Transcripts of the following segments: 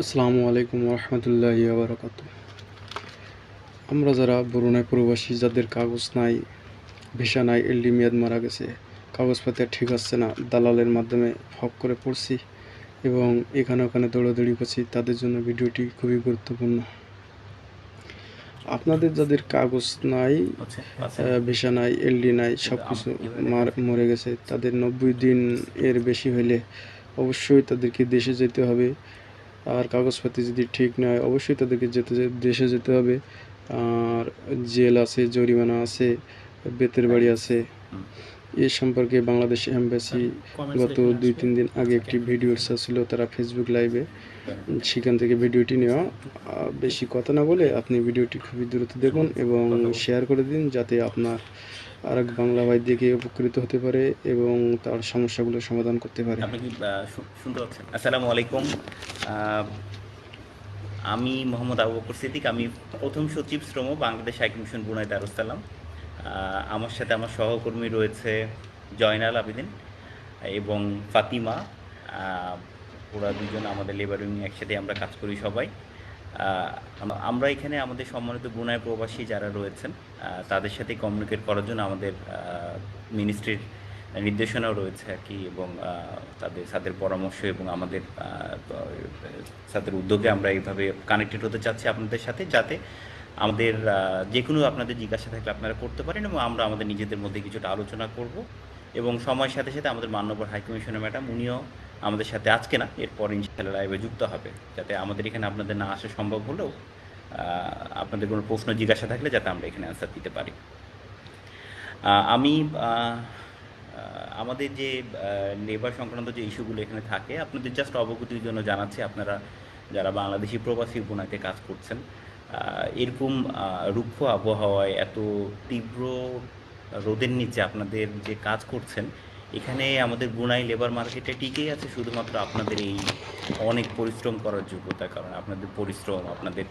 আসসালামু আলাইকুম রহমতুল্লাহ বারকাত আমরা যারা বরুণায় প্রবাসী যাদের কাগজ নাই ভিসা নাই এলডি মেয়াদ মারা গেছে কাগজপত্র ঠিক আসছে না দালালের মাধ্যমে হক করে পড়ছি এবং এখানে ওখানে দৌড়াদৌড়ি করছি তাদের জন্য ভিডিওটি খুবই গুরুত্বপূর্ণ। আপনাদের যাদের কাগজ নাই হচ্ছে ভিসা নাই এলডি নাই সব কিছু মার- মরে গেছে তাদের নব্বই দিন এর বেশি হলে অবশ্যই তাদেরকে দেশে যেতে হবে। আর কাগজপাতি যদি ঠিক না হয় অবশ্যই তাদেরকে যেতে দেশে যেতে হবে। আর জেল আছে জরিমানা আছে বেতের বাড়ি আছে। এ সম্পর্কে বাংলাদেশ এম্বাসি গত দুই তিন দিন আগে একটি ভিডিও ছিল তারা ফেসবুক লাইভে সেখান থেকে ভিডিওটি নেওয়া। বেশি কথা না বলে আপনি ভিডিওটি খুবই দ্রুত দেখুন এবং শেয়ার করে দিন যাতে আপনার আরেক বাংলা ভাই দেখে উপকৃত হতে পারে এবং তার সমস্যাগুলো সমাধান করতে পারে। আপনি কি শুনতে পাচ্ছেন? আসসালামু আলাইকুম। আমি মোহাম্মদ আবু বকর সিদ্দিক। আমি প্রথম সচিব শ্রম, Bangladesh high commission, Brunei Darussalam আমার সাথে আমার সহকর্মী রয়েছে জয়নাল আবেদিন এবং ফাতিমা। ওরা দুজন আমাদের লেবার ইউনিয়ন একসাথে আমরা কাজ করি সবাই। আমরা এখানে আমাদের সম্মানিত বুনাই প্রবাসী যারা রয়েছেন তাদের সাথে কমিউনিকেট করার জন্য আমাদের মিনিস্ট্রির নির্দেশনাও রয়েছে আর কি এবং তাদের তাদের পরামর্শ এবং আমাদের তাদের উদ্যোগে আমরা এইভাবে কানেক্টেড হতে চাচ্ছি আপনাদের সাথে যাতে আমাদের যে কোনো আপনাদের জিজ্ঞাসা থাকলে আপনারা করতে পারেন এবং আমরা আমাদের নিজেদের মধ্যে কিছুটা আলোচনা করব এবং সময়ের সাথে সাথে আমাদের মান্যবর হাই কমিশনার ম্যাডাম, উনিও আমাদের সাথে আজকে না, এরপর ইনশাল্লাহ লাইভে যুক্ত হবে। যাতে আমাদের এখানে আপনাদের না আসা সম্ভব হলেও আপনাদের কোনো প্রশ্ন, জিজ্ঞাসা থাকলে যাতে আমরা এখানে অ্যান্সার দিতে পারি। আমি আমাদের যে লেবার সংক্রান্ত যে ইস্যুগুলো এখানে থাকে, আপনাদের জাস্ট অবগতির জন্য জানাচ্ছি, আপনারা যারা বাংলাদেশি প্রবাসী উপনাতে কাজ করছেন এরকম রুক্ষ আবহাওয়ায় এত তীব্র রোদের নিচে আপনাদের যে কাজ করছেন এখানে আমাদের বুনাই লেবার মার্কেটে টিকেই আছে, শুধুমাত্র আপনাদের এই অনেক পরিশ্রম করার যোগ্যতার কারণে, আপনাদের পরিশ্রম, আপনাদের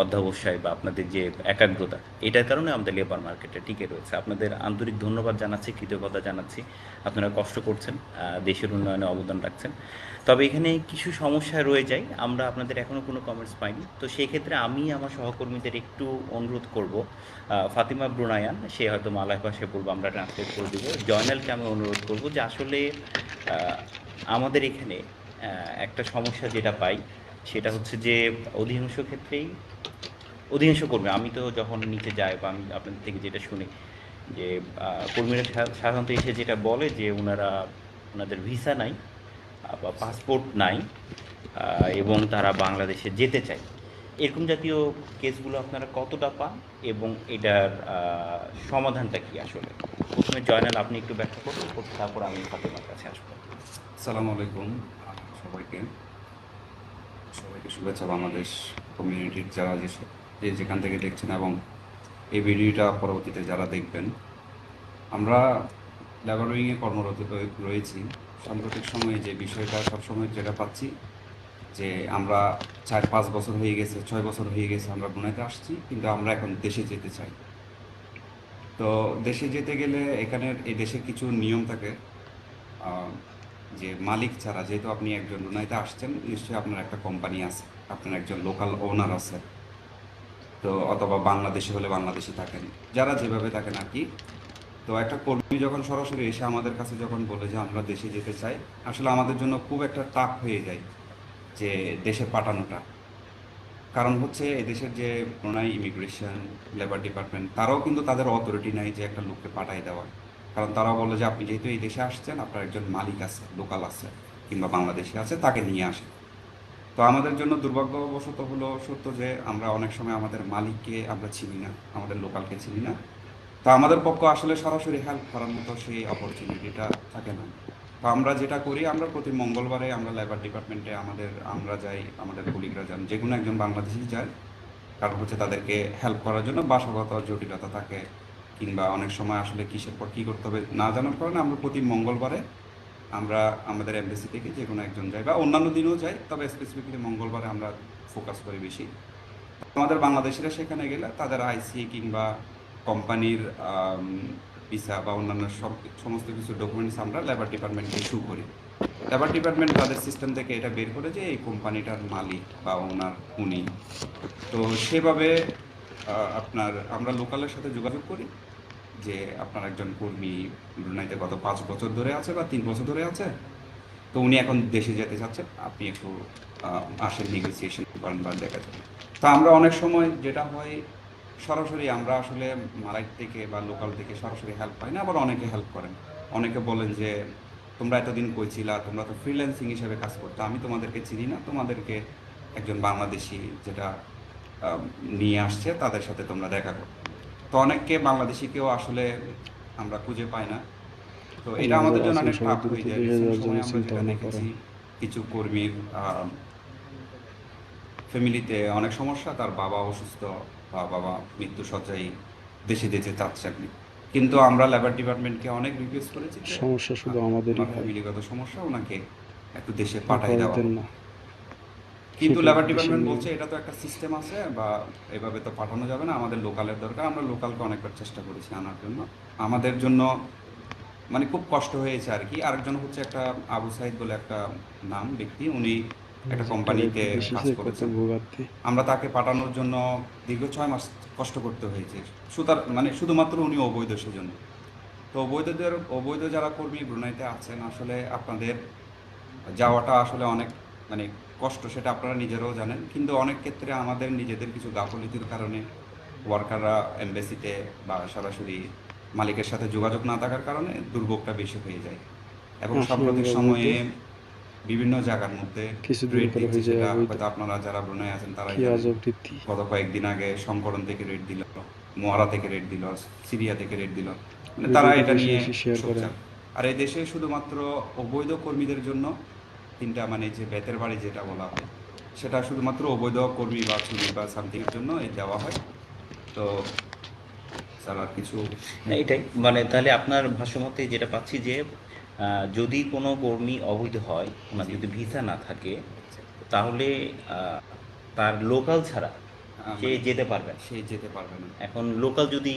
অধ্যবসায় বা আপনাদের যে একাগ্রতা, এটার কারণে আমাদের লেবার মার্কেটে টিকে রয়েছে। আপনাদের আন্তরিক ধন্যবাদ জানাচ্ছি, কৃতজ্ঞতা জানাচ্ছি। আপনারা কষ্ট করছেন দেশের উন্নয়নে অবদান রাখছেন। তবে এখানে কিছু সমস্যা রয়ে যায়, আমরা আপনাদের এখনও কোনো কমেন্টস পাইনি। তো সেই ক্ষেত্রে আমি আমার সহকর্মীদের একটু অনুরোধ করব ফাতিমা ব্রুনায়ান, সে হয়তো মালায় পাশে বলব আমরা ট্রান্সলেট করে দেবো। জয়নালকে আমি অনুরোধ করব যে আসলে আমাদের এখানে একটা সমস্যা যেটা পাই সেটা হচ্ছে যে অধিকাংশ ক্ষেত্রেই, অধিকাংশ কর্মী, আমি তো যখন নিচে যাই বা আমি আপনাদের থেকে যেটা শুনি যে কর্মীরা সাধারণত এসে যেটা বলে যে ওনারা ওনাদের ভিসা নাই বা পাসপোর্ট নাই এবং তারা বাংলাদেশে যেতে চায়। এরকম জাতীয় কেসগুলো আপনারা কতটা পান এবং এটার সমাধানটা কি আসলে? প্রথমে জয়নাল, আপনি একটু ব্যাখ্যা করুন, তারপর আমি ফাতেমার কাছে আসব। আসসালামু আলাইকুম সবাইকে। সবাইকে শুভেচ্ছা বাংলাদেশ কমিউনিটির যারা যে যেখান থেকে দেখছেন এবং এই ভিডিওটা পরবর্তীতে যারা দেখবেন, আমরা ল্যাবরেটরিংয়ে কর্মরত রয়েছি। সাম্প্রতিক সময়ে যে বিষয়টা সবসময় যেটা পাচ্ছি, যে আমরা চার পাঁচ বছর হয়ে গেছে, ছয় বছর হয়ে গেছে আমরা বুনাইতে আসছি, কিন্তু আমরা এখন দেশে যেতে চাই। তো দেশে যেতে গেলে এখানের এই দেশে কিছু নিয়ম থাকে। যে মালিক ছাড়া, যেহেতু আপনি একজন রুনাইতে আসছেন, নিশ্চয়ই আপনার একটা কোম্পানি আছে। আপনার একজন লোকাল ওনার আছে। তো অথবা বাংলাদেশে হলে বাংলাদেশে থাকেন। যারা যেভাবে থাকেন আর কি। তো একটা কর্মী যখন সরাসরি এসে আমাদের কাছে যখন বলে যে আমরা দেশে যেতে চাই, আসলে আমাদের জন্য খুব একটা টাফ হয়ে যায় যে দেশে পাঠানোটা। কারণ হচ্ছে এদেশের যে প্রণয় ইমিগ্রেশন লেবার ডিপার্টমেন্ট তারাও কিন্তু তাদের অথরিটি নাই যে একটা লোককে পাঠাই দেওয়ার। কারণ তারা বলে যে আপনি যেহেতু এই দেশে আসছেন, আপনার একজন মালিক আছে, লোকাল আছে, কিংবা বাংলাদেশে আছে, তাকে নিয়ে আসেন। তো আমাদের জন্য দুর্ভাগ্যবশত হলো সত্য যে আমরা অনেক সময় আমাদের মালিককে আমরা চিনি না, আমাদের লোকালকে চিনি না। তো আমাদের পক্ষ আসলে সরাসরি হেল্প করার মতো সেই অপরচুনিটিটা থাকে না। তো আমরা যেটা করি, আমরা প্রতি মঙ্গলবারে আমরা লেবার ডিপার্টমেন্টে আমাদের, আমরা যাই, আমাদের কলিগরা যান, যে কোনো একজন বাংলাদেশি যায়, কারণ হচ্ছে তাদেরকে হেল্প করার জন্য বাসাগত জটিলতা থাকে। কিংবা অনেক সময় আসলে কিসের পর কী করতে হবে না জানার কারণে আমরা প্রতি মঙ্গলবারে আমরা আমাদের এমবেসি থেকে যে কোনো একজন যাই বা অন্যান্য দিনেও যাই, তবে স্পেসিফিকলি মঙ্গলবারে আমরা ফোকাস করি বেশি। আমাদের বাংলাদেশিরা সেখানে গেলে তাদের আইসি কিংবা কোম্পানির ভিসা বা অন্যান্য সব সমস্ত কিছু ডকুমেন্টস আমরা লেবার ডিপার্টমেন্টকে ইস্যু করি। লেবার ডিপার্টমেন্ট তাদের সিস্টেম থেকে এটা বের করে যে এই কোম্পানিটার মালিক বা ওনার উনি। তো সেভাবে আপনার আমরা লোকালের সাথে যোগাযোগ করি। যে আপনার একজন কর্মী ব্রুনাইতে গত পাঁচ বছর ধরে আছে বা তিন বছর ধরে আছে? তো উনি এখন দেশে যেতে চাচ্ছেন, আপনি একটু আসেন নেগোসিয়েশন করেন বা দেখা যাবে। তো আমরা অনেক সময় যেটা হয়, সরাসরি আমরা আসলে মালাইট থেকে বা লোকাল থেকে সরাসরি হেল্প পাই না, আবার অনেকে হেল্প করেন। অনেকে বলেন যে, তোমরা এতদিন কইছিলা তোমরা তো ফ্রিল্যান্সিং হিসেবে কাজ করতো। আমি তোমাদেরকে চিনি না। তোমাদেরকে একজন বাংলাদেশি যেটা নিয়ে আসছে, তাদের সাথে তোমরা দেখা করো। তো অনেককে বাংলাদেশিকেও আসলে আমরা খুঁজে পাই না। তো এটা আমাদের জন্য অনেক টাফ হয়ে যায়। recent আমরা যেটা দেখেছি কিছু কর্মীর ফ্যামিলিতে অনেক সমস্যা তার বাবা অসুস্থ বা বাবা মৃত্যু সজ্জায় দেশে যেতে চাচ্ছেন কিন্তু আমরা লেবার ডিপার্টমেন্টকে অনেক রিকোয়েস্ট করেছি সমস্যা শুধু হয়। ফ্যামিলিগত সমস্যা ওনাকে একটু দেশে পাঠাই দেওয়া কিন্তু লেবার ডিপার্টমেন্ট বলছে এটা তো একটা সিস্টেম আছে বা এভাবে তো পাঠানো যাবে না আমাদের লোকালের দরকার। আমরা লোকালকে অনেকবার চেষ্টা করেছি আনার জন্য। আমাদের জন্য মানে খুব কষ্ট হয়েছে আর কি। আরেকজন হচ্ছে একটা আবু সাইদ বলে একটা নাম ব্যক্তি। উনি একটা কোম্পানিতে কাজ করেছেন। আমরা তাকে পাঠানোর জন্য দীর্ঘ ছয় মাস কষ্ট করতে হয়েছে। সুতার মানে শুধুমাত্র উনি অবৈধ সেজন্য। তো অবৈধদের অবৈধ যারা কর্মী ব্রুনাইতে আছেন আসলে আপনাদের যাওয়াটা আসলে অনেক মানে কষ্ট সেটা আপনারা নিজেরাও জানেন। কিন্তু অনেক ক্ষেত্রে আমাদের নিজেদের কিছু গাফলিতির কারণে ওয়ার্কাররা এমবেসিতে বা সরাসরি মালিকের সাথে যোগাযোগ না থাকার কারণে দুর্ভোগটা বেশি হয়ে যায়। এবং সাম্প্রতিক সময়ে বিভিন্ন জায়গার মধ্যে হয়ে সেটা হয়তো আপনারা যারা ব্রুনাই আছেন তারা গত কয়েকদিন আগে সংকরণ থেকে রেড দিল মোয়ারা থেকে রেড দিল সিরিয়া থেকে রেড দিল। মানে তারা এটা নিয়ে। আর এই দেশে শুধুমাত্র অবৈধ কর্মীদের জন্য তিনটা মানে যে বেতের বাড়ি যেটা বলা হয় সেটা শুধুমাত্র অবৈধ কর্মী বা চুরি বা সামথিং এর জন্য এই দেওয়া হয়। তো স্যার আর কিছু না, এটাই। মানে তাহলে আপনার ভাষ্যমতে যেটা পাচ্ছি যে যদি কোনো কর্মী অবৈধ হয় ওনার যদি ভিসা না থাকে তাহলে তার লোকাল ছাড়া সে যেতে পারবে সে যেতে পারবে না। এখন লোকাল যদি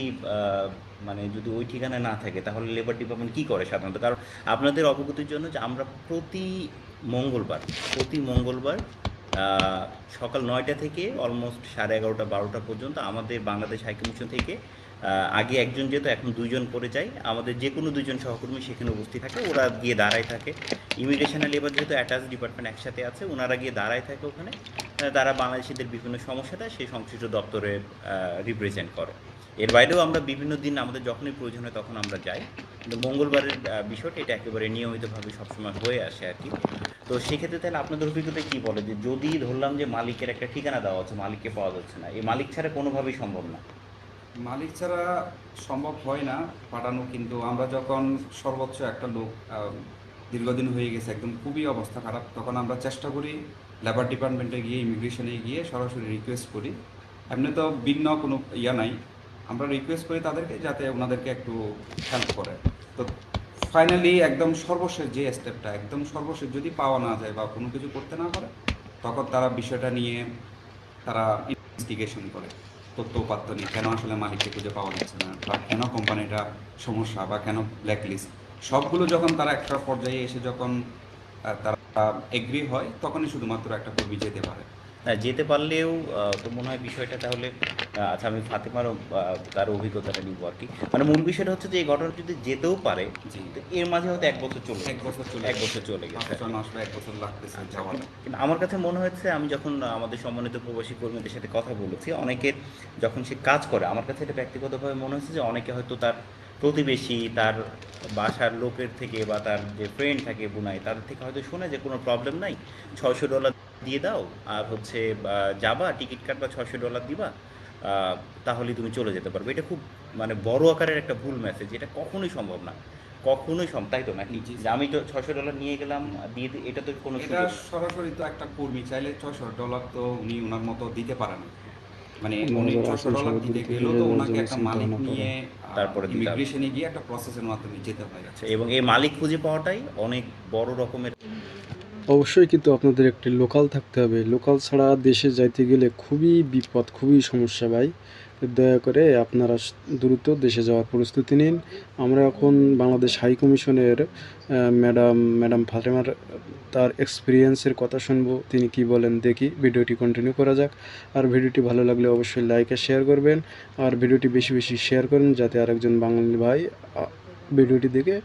মানে যদি ওই ঠিকানায় না থাকে তাহলে লেবার ডিপার্টমেন্ট কি করে সাধারণত? কারণ আপনাদের অবগতির জন্য যে আমরা প্রতি মঙ্গলবার, প্রতি মঙ্গলবার সকাল নয়টা থেকে অলমোস্ট সাড়ে এগারোটা, বারোটা পর্যন্ত আমাদের বাংলাদেশ হাইকমিশন থেকে আগে একজন যেত, এখন দুজন করে যায়। আমাদের যে কোনো দুজন সহকর্মী সেখানে উপস্থিত থাকে, ওরা গিয়ে দাঁড়ায় থাকে। ইমিগ্রেশন লেবার যেহেতু অ্যাটাচ ডিপার্টমেন্ট একসাথে আছে, ওনারা গিয়ে দাঁড়ায় থাকে ওখানে। তারা বাংলাদেশিদের বিভিন্ন সমস্যাটা সেই সংশ্লিষ্ট দপ্তরে রিপ্রেজেন্ট করে। এর বাইরেও আমরা বিভিন্ন দিন আমাদের যখনই প্রয়োজন হয় তখন আমরা যাই। কিন্তু মঙ্গলবারের বিষয়টা এটা একেবারে নিয়মিতভাবে সবসময় হয়ে আসে আর কি। তো সেক্ষেত্রে তাহলে আপনাদের অভিজ্ঞতা কি বলে? যে যদি ধরলাম যে মালিকের একটা ঠিকানা দেওয়া হচ্ছে, মালিককে পাওয়া যাচ্ছে না, এই মালিক ছাড়া কোনোভাবেই সম্ভব না। মালিক ছাড়া সম্ভব হয় না পাঠানো, কিন্তু আমরা যখন সর্বোচ্চ একটা লোক দীর্ঘদিন হয়ে গেছে, একদম খুবই অবস্থা খারাপ, তখন আমরা চেষ্টা করি লেবার ডিপার্টমেন্টে গিয়ে ইমিগ্রেশনে গিয়ে সরাসরি রিকোয়েস্ট করি। এমনি তো ভিন্ন কোনো ইয়া নাই। আমরা রিকোয়েস্ট করি তাদেরকে যাতে ওনাদেরকে একটু হেল্প করে। তো ফাইনালি একদম সর্বশেষ যে স্টেপটা একদম সর্বশেষ যদি পাওয়া না যায় বা কোনো কিছু করতে না পারে, তখন তারা বিষয়টা নিয়ে তারা ইনভেস্টিগেশন করে। তথ্য উপাত্ত নিয়ে, কেন আসলে মালিককে খুঁজে পাওয়া যাচ্ছে না, বা কেন কোম্পানিটা সমস্যা, বা কেন ব্ল্যাকলিস্ট সবগুলো যখন তারা একটা পর্যায়ে এসে যখন তারা এগ্রি হয়, তখনই শুধুমাত্র একটা কর্মী যেতে পারে। যেতে পারলেও তো মনে হয় বিষয়টা তাহলে আচ্ছা আমি ফাতেমারও তার অভিজ্ঞতাটা নিব আর কি। মানে মূল বিষয়টা হচ্ছে যে এই ঘটনা যদি যেতেও পারে এর মাঝে হয়তো এক বছর চলে এক বছর চলে এক বছর চলে গেছে। এক বছর লাগতেছে যাওয়ার। কিন্তু আমার কাছে মনে হয়েছে আমি যখন আমাদের সম্মানিত প্রবাসী কর্মীদের সাথে কথা বলেছি অনেকের যখন সে কাজ করে আমার কাছে এটা ব্যক্তিগতভাবে মনে হচ্ছে যে অনেকে হয়তো তার প্রতিবেশী তার বাসার লোকের থেকে বা তার যে ফ্রেন্ড থাকে বুনাই তাদের থেকে হয়তো শোনে যে কোনো প্রবলেম নাই ছয়শো ডলার দিয়ে দাও আর হচ্ছে যাবা টিকিট কাটবা ছয়শো ডলার দিবা আহ, তাহলেই তুমি চলে যেতে পারবে। এটা খুব মানে বড় আকারের একটা ভুল মেসেজ এটা কখনোই সম্ভব না। কখনোই সম্ভব তাই তো নাকি আমি তো ছশো ডলার নিয়ে গেলাম দিয়ে এটা তো কোনো সরাসরি তো একটা কর্মী চাইলে ছশো ডলার তো উনি ওনার মতো দিতে পারেন না। মানে উনি ডলার দিতে গেলেও তো ওনাকে একটা মালিক নিয়ে তারপরে ইমিগ্রেশনে গিয়ে একটা প্রসেসের মাধ্যমে যেতে হয়। আচ্ছা, এবং এই মালিক খুঁজে পাওয়াটাই অনেক বড় রকমের অবশ্যই কিন্তু আপনাদের একটি লোকাল থাকতে হবে। লোকাল ছাড়া দেশে যাইতে গেলে খুবই বিপদ খুবই সমস্যা ভাই। দয়া করে আপনারা দ্রুত দেশে যাওয়ার প্রস্তুতি নিন। আমরা এখন বাংলাদেশ হাই কমিশনের ম্যাডাম ম্যাডাম ফাতেমার তার এক্সপিরিয়েন্সের কথা শুনব। তিনি কি বলেন দেখি ভিডিওটি কন্টিনিউ করা যাক। আর ভিডিওটি ভালো লাগলে অবশ্যই লাইক আর শেয়ার করবেন। আর ভিডিওটি বেশি বেশি শেয়ার করুন যাতে আরেকজন বাঙালি ভাই ভিডিওটি দেখে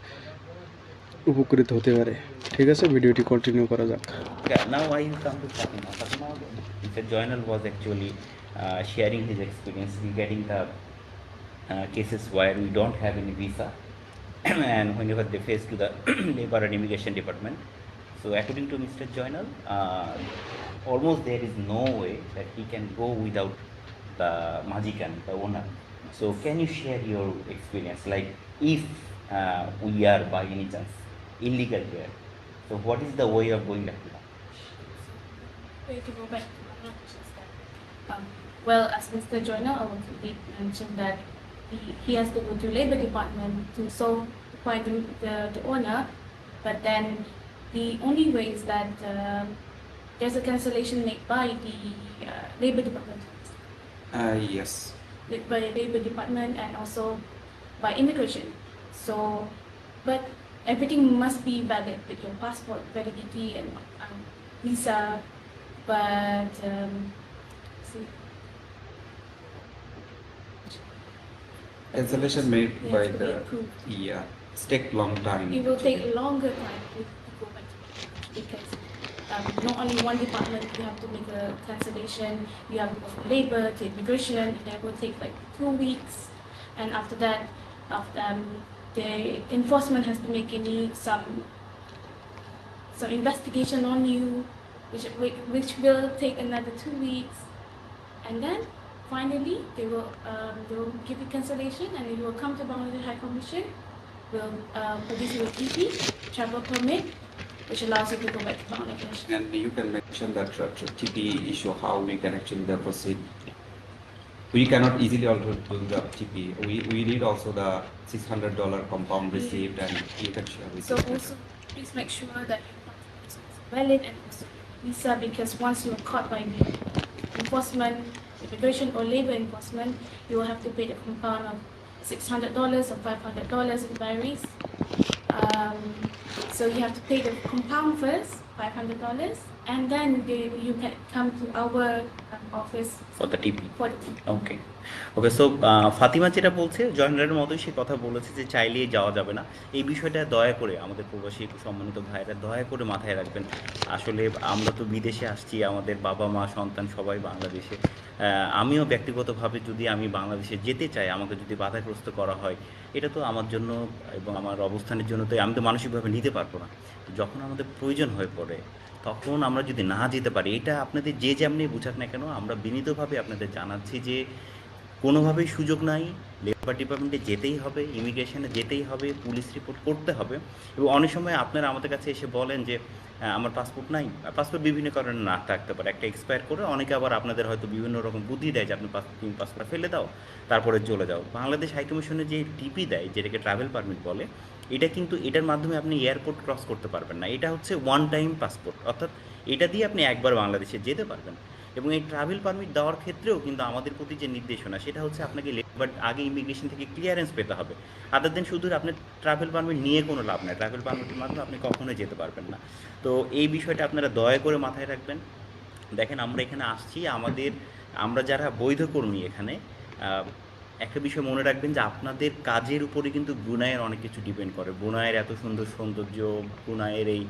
উপকৃত হতে পারে। ঠিক আছে ভিডিওটি কন্টিনিউ করা যাক। Fatima. Fatima, Mr. Uh, sharing his experience regarding the uh, cases where we don't have any visa and whenever they face to the labor and immigration department. So according to Mr. Joynal, uh, almost there is no way that he can go without the majikan, the owner. So can you share your experience? Like if uh, we are by any chance illegal here, so what is the way of going back to that? way to go back to Bangladesh is that, um, well, as Mr. Joyner already mentioned that he, he has to go to Labor Department to solve to find the, the, the owner, but then the only way is that um there's a cancellation made by the uh, Labor Department, Uh, yes. by the Labor Department and also by immigration. So, but everything must be valid with your passport validity and um, visa. But um, Cancellation made by has to be the, approved. yeah, it's take long time. it will take longer time to, to go back to because um, not only one department you have to make a cancellation, you have to go from labor to immigration, and that will take like two weeks. And after that, after um, the enforcement has to make any some some investigation on you, which which will take another two weeks, and then finally they will um, they will give you cancellation, and you will come to Bangladesh High Commission, will uh, produce you a TP travel permit, which allows you to go back to Bangladesh. And you can mention that uh, TP issue, how we can actually the proceed. We cannot easily also do the TP. We, we need also the six hundred dollar compound receipt and you can share with So also, please make sure that your passport is valid and also visa because once you are caught by the enforcement, immigration or labor enforcement, you will have to pay the compound of six hundred dollars or five hundred dollars in varies. Um, so you have to pay the compound first, five hundred dollars, and then they, you can come to our um, office For the TP. for the TP. Okay okay so Fatima যেটা বলছে জয়নালের মতোই সে কথা বলেছে যে চাইলেই যাওয়া যাবে না। এই বিষয়টা দয়া করে আমাদের প্রবাসী সম্মানিত ভাইরা দয়া করে মাথায় রাখবেন। আসলে আমরা তো বিদেশে আসছি আমাদের বাবা মা সন্তান সবাই বাংলাদেশে। আমিও ব্যক্তিগতভাবে যদি আমি বাংলাদেশে যেতে চাই আমাকে যদি বাধাগ্রস্ত করা হয় এটা তো আমার জন্য এবং আমার অবস্থানের জন্য তো আমি তো মানসিকভাবে নিতে পারব না। যখন আমাদের প্রয়োজন হয়ে পড়ে তখন আমরা যদি না যেতে পারি, এটা আপনাদের যে যেমনি বুঝাক না কেন, আমরা বিনীতভাবে আপনাদের জানাচ্ছি যে কোনোভাবেই সুযোগ নাই লেবার ডিপার্টমেন্টে যেতেই হবে ইমিগ্রেশনে যেতেই হবে পুলিশ রিপোর্ট করতে হবে এবং অনেক সময় আপনারা আমাদের কাছে এসে বলেন যে আমার পাসপোর্ট নাই। পাসপোর্ট বিভিন্ন কারণে না থাকতে পারে। একটা এক্সপায়ার করে অনেকে আবার আপনাদের হয়তো বিভিন্ন রকম বুদ্ধি দেয় যে, আপনি পাসপোর্ট পাসপোর্ট ফেলে দাও, তারপরে চলে যাও। বাংলাদেশ হাইকমিশনে যে টিপি দেয়, যেটাকে ট্রাভেল পারমিট বলে এটা কিন্তু এটার মাধ্যমে আপনি এয়ারপোর্ট ক্রস করতে পারবেন না। এটা হচ্ছে ওয়ান টাইম পাসপোর্ট অর্থাৎ এটা দিয়ে আপনি একবার বাংলাদেশে যেতে পারবেন। এবং এই ট্রাভেল পারমিট দেওয়ার ক্ষেত্রেও কিন্তু আমাদের প্রতি যে নির্দেশনা, সেটা হচ্ছে আপনাকে বাট আগে ইমিগ্রেশন থেকে ক্লিয়ারেন্স পেতে হবে। আদার দেন শুধু আপনার ট্রাভেল পারমিট নিয়ে কোনো লাভ নেই। ট্রাভেল পারমিটের মাধ্যমে আপনি কখনোই যেতে পারবেন না। তো এই বিষয়টা আপনারা দয়া করে মাথায় রাখবেন। দেখেন আমরা এখানে আসছি। আমাদের, আমরা যারা বৈধ কর্মী এখানে একটা বিষয় মনে রাখবেন যে আপনাদের কাজের উপরে কিন্তু ব্রুনাইয়ের অনেক কিছু ডিপেন্ড করে। ব্রুনাইয়ের এত সুন্দর সৌন্দর্য ব্রুনাইয়ের এই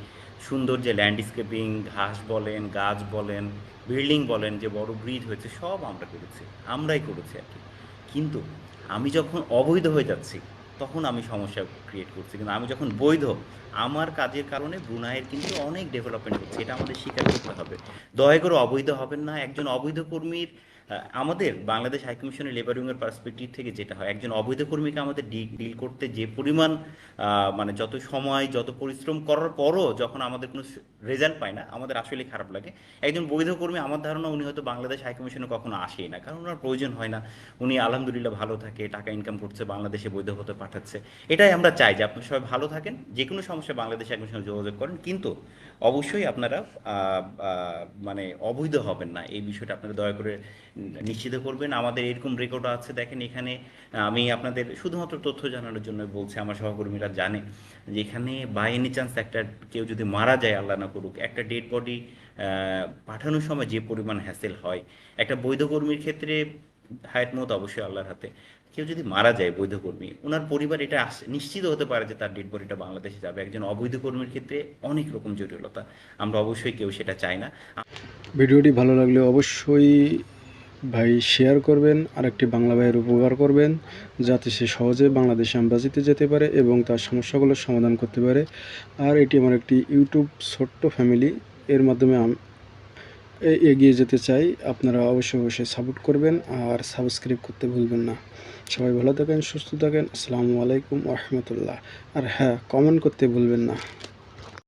সুন্দর যে ল্যান্ডস্কেপিং ঘাস বলেন, গাছ বলেন বিল্ডিং বলেন, যে বড় ব্রিজ হয়েছে, সব আমরা করেছি, আমরাই করেছি আর কি। কিন্তু আমি যখন অবৈধ হয়ে যাচ্ছি, তখন আমি সমস্যা ক্রিয়েট করছি। কিন্তু আমি যখন বৈধ, আমার কাজের কারণে ব্রুনাইয়ের কিন্তু অনেক ডেভেলপমেন্ট হচ্ছে, এটা আমাদের স্বীকার করতে হবে। দয়া করে অবৈধ হবেন না, একজন অবৈধ কর্মীর আমাদের বাংলাদেশ হাইকমিশনের লেবার উইংয়ের পার্সপেক্টিভ থেকে যেটা হয়, একজন অবৈধ কর্মীকে আমাদের ডিল করতে যে পরিমাণ মানে যত সময়, যত পরিশ্রম করার পরও যখন আমাদের কোনো রেজাল্ট পায় না, আমাদের আসলে খারাপ লাগে। একজন বৈধ কর্মী, আমার ধারণা উনি হয়তো বাংলাদেশ হাইকমিশনে কখনো আসেই না, কারণ ওনার প্রয়োজন হয় না। উনি আলহামদুলিল্লাহ ভালো থাকে, টাকা ইনকাম করছে, বাংলাদেশে বৈধ হতে পাঠাচ্ছে। এটাই আমরা চাই যে আপনারা সবাই ভালো থাকেন যে কোনো সমস্যা বাংলাদেশ হাইকমিশনে যোগাযোগ করেন। কিন্তু অবশ্যই আপনারা মানে অবৈধ হবেন না। এই বিষয়টা আপনারা দয়া করে নিশ্চিত করবেন। আমাদের এরকম রেকর্ড আছে, দেখেন এখানে, আমি আপনাদের শুধুমাত্র তথ্য জানানোর জন্য বলছি, আমার সহকর্মীরা জানে যে এখানে বাই এনি চান্স একটা কেউ যদি মারা যায়, আল্লাহ না করুক, একটা ডেড বডি পাঠানোর সময় যে পরিমাণ হ্যাসেল হয়, একটা বৈধ কর্মীর ক্ষেত্রে হায়াত মত অবশ্যই আল্লাহর হাতে। কেউ যদি মারা যায় বৈধ কর্মী, ওনার পরিবার এটা নিশ্চিত হতে পারে যে তার ডেড বডিটা বাংলাদেশে যাবে। একজন অবৈধ কর্মীর ক্ষেত্রে অনেক রকম জটিলতা। আমরা অবশ্যই কেউ সেটা চাই না। ভিডিওটি ভালো লাগলে অবশ্যই ভাই শেয়ার করবেন আর একটি বাংলা ভাইয়ের উপকার করবেন, যাতে সে সহজে বাংলাদেশ অ্যাম্বাসিতে যেতে পারে এবং তার সমস্যাগুলোর সমাধান করতে পারে। আর এটি আমার একটি ইউটিউব ছোট্ট ফ্যামিলি এর মাধ্যমে এগিয়ে যেতে চাই। আপনারা অবশ্যই অবশ্যই সাপোর্ট করবেন, আর সাবস্ক্রাইব করতে ভুলবেন না। সবাই ভালো থাকেন সুস্থ থাকেন। আসসালামু আলাইকুম রহমতুল্লাহ। আর হ্যাঁ কমেন্ট করতে ভুলবেন না।